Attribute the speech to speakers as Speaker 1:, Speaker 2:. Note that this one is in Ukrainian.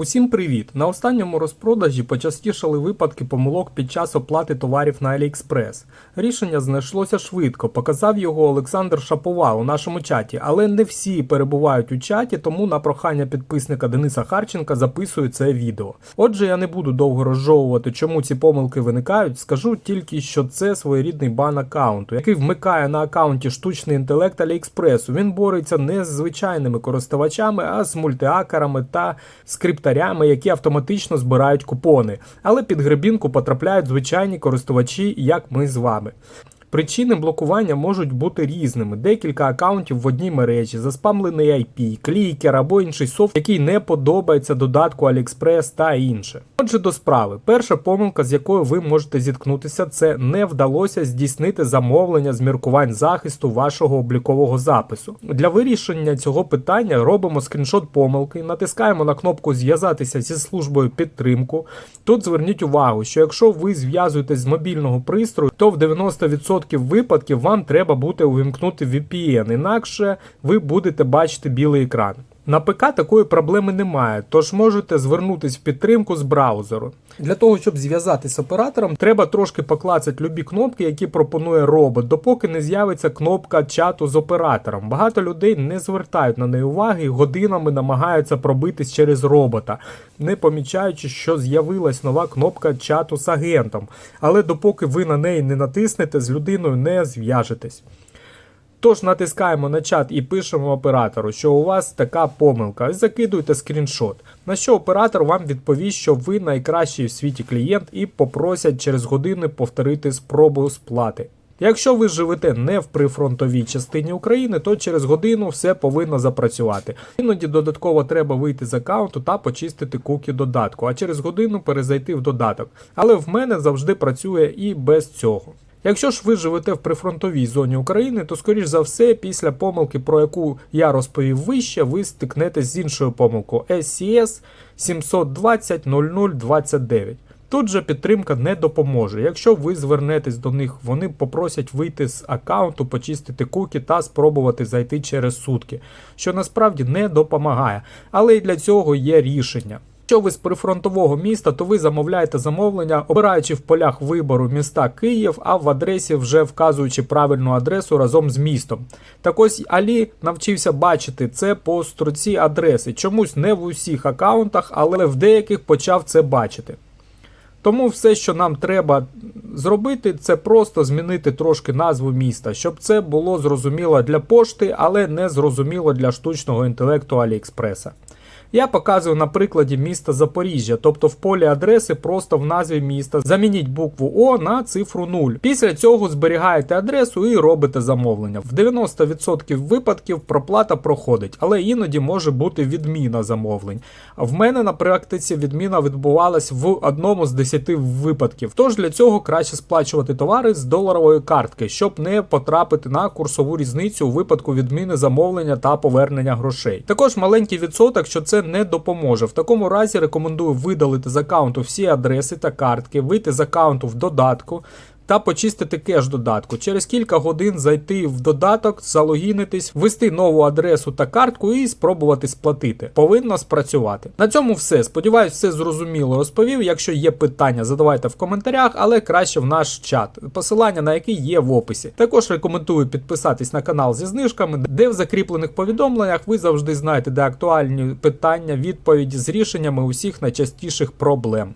Speaker 1: Усім привіт! На останньому розпродажі почастішали випадки помилок під час оплати товарів на AliExpress. Рішення знайшлося швидко. Показав його Олександр Шапова у нашому чаті, але не всі перебувають у чаті, тому на прохання підписника Дениса Харченка записую це відео. Отже, я не буду довго розжовувати, чому ці помилки виникають. Скажу тільки, що це своєрідний бан аккаунту, який вмикає на аккаунті штучний інтелект AliExpress. Він бореться не з звичайними користувачами, а з мультиакерами та скриптарями, які автоматично збирають купони, але під грибінку потрапляють звичайні користувачі, як ми з вами. Причини блокування можуть бути різними: декілька акаунтів в одній мережі, заспамлений IP, клікер або інший софт, який не подобається додатку AliExpress та інше. Отже, до справи, перша помилка, з якою ви можете зіткнутися, це не вдалося здійснити замовлення з міркувань захисту вашого облікового запису. Для вирішення цього питання робимо скріншот помилки, натискаємо на кнопку Зв'язатися зі службою підтримку. Тут зверніть увагу, що якщо ви зв'язуєтесь з мобільного пристрою, то в 90% випадків вам треба буде увімкнути VPN, інакше ви будете бачити білий екран. На ПК такої проблеми немає, тож можете звернутися в підтримку з браузеру. Для того, щоб зв'язатися з оператором, треба трошки поклацати любі кнопки, які пропонує робот, допоки не з'явиться кнопка чату з оператором. Багато людей не звертають на неї уваги і годинами намагаються пробитись через робота, не помічаючи, що з'явилась нова кнопка чату з агентом. Але допоки ви на неї не натиснете, з людиною не зв'яжетесь. Тож натискаємо на чат і пишемо оператору, що у вас така помилка, закидуйте скріншот. На що оператор вам відповість, що ви найкращий в світі клієнт і попросять через години повторити спробу сплати. Якщо ви живете не в прифронтовій частині України, то через годину все повинно запрацювати. Іноді додатково треба вийти з аккаунту та почистити куки додатку, а через годину перезайти в додаток. Але в мене завжди працює і без цього. Якщо ж ви живете в прифронтовій зоні України, то скоріш за все, після помилки, про яку я розповів вище, ви стикнетесь з іншою помилкою SCS 720 0029. Тут же підтримка не допоможе. Якщо ви звернетесь до них, вони попросять вийти з аккаунту, почистити куки та спробувати зайти через сутки, що насправді не допомагає. Але і для цього є рішення. Якщо ви з прифронтового міста, то ви замовляєте замовлення, обираючи в полях вибору міста Київ, а в адресі вже вказуючи правильну адресу разом з містом. Так ось Алі навчився бачити це по строці адреси. Чомусь не в усіх аккаунтах, але в деяких почав це бачити. Тому все, що нам треба зробити, це просто змінити трошки назву міста, щоб це було зрозуміло для пошти, але не зрозуміло для штучного інтелекту Аліекспреса. Я показую на прикладі міста Запоріжжя, тобто в полі адреси просто в назві міста замініть букву О на цифру 0. Після цього зберігаєте адресу і робите замовлення. В 90% випадків проплата проходить, але іноді може бути відміна замовлень. В мене на практиці відміна відбувалась в одному з 10 випадків. Тож для цього краще сплачувати товари з доларової картки, щоб не потрапити на курсову різницю у випадку відміни замовлення та повернення грошей. Також маленький відсоток, що не допоможе. В такому разі рекомендую видалити з аккаунту всі адреси та картки, вийти з аккаунту в додатку. Та почистити кеш додатку. Через кілька годин зайти в додаток, залогінитись, ввести нову адресу та картку і спробувати сплатити. Повинно спрацювати. На цьому все. Сподіваюсь, все зрозуміло розповів. Якщо є питання, задавайте в коментарях, але краще в наш чат, посилання на який є в описі. Також рекомендую підписатись на канал зі знижками, де в закріплених повідомленнях ви завжди знаєте, де актуальні питання, відповіді з рішеннями усіх найчастіших проблем.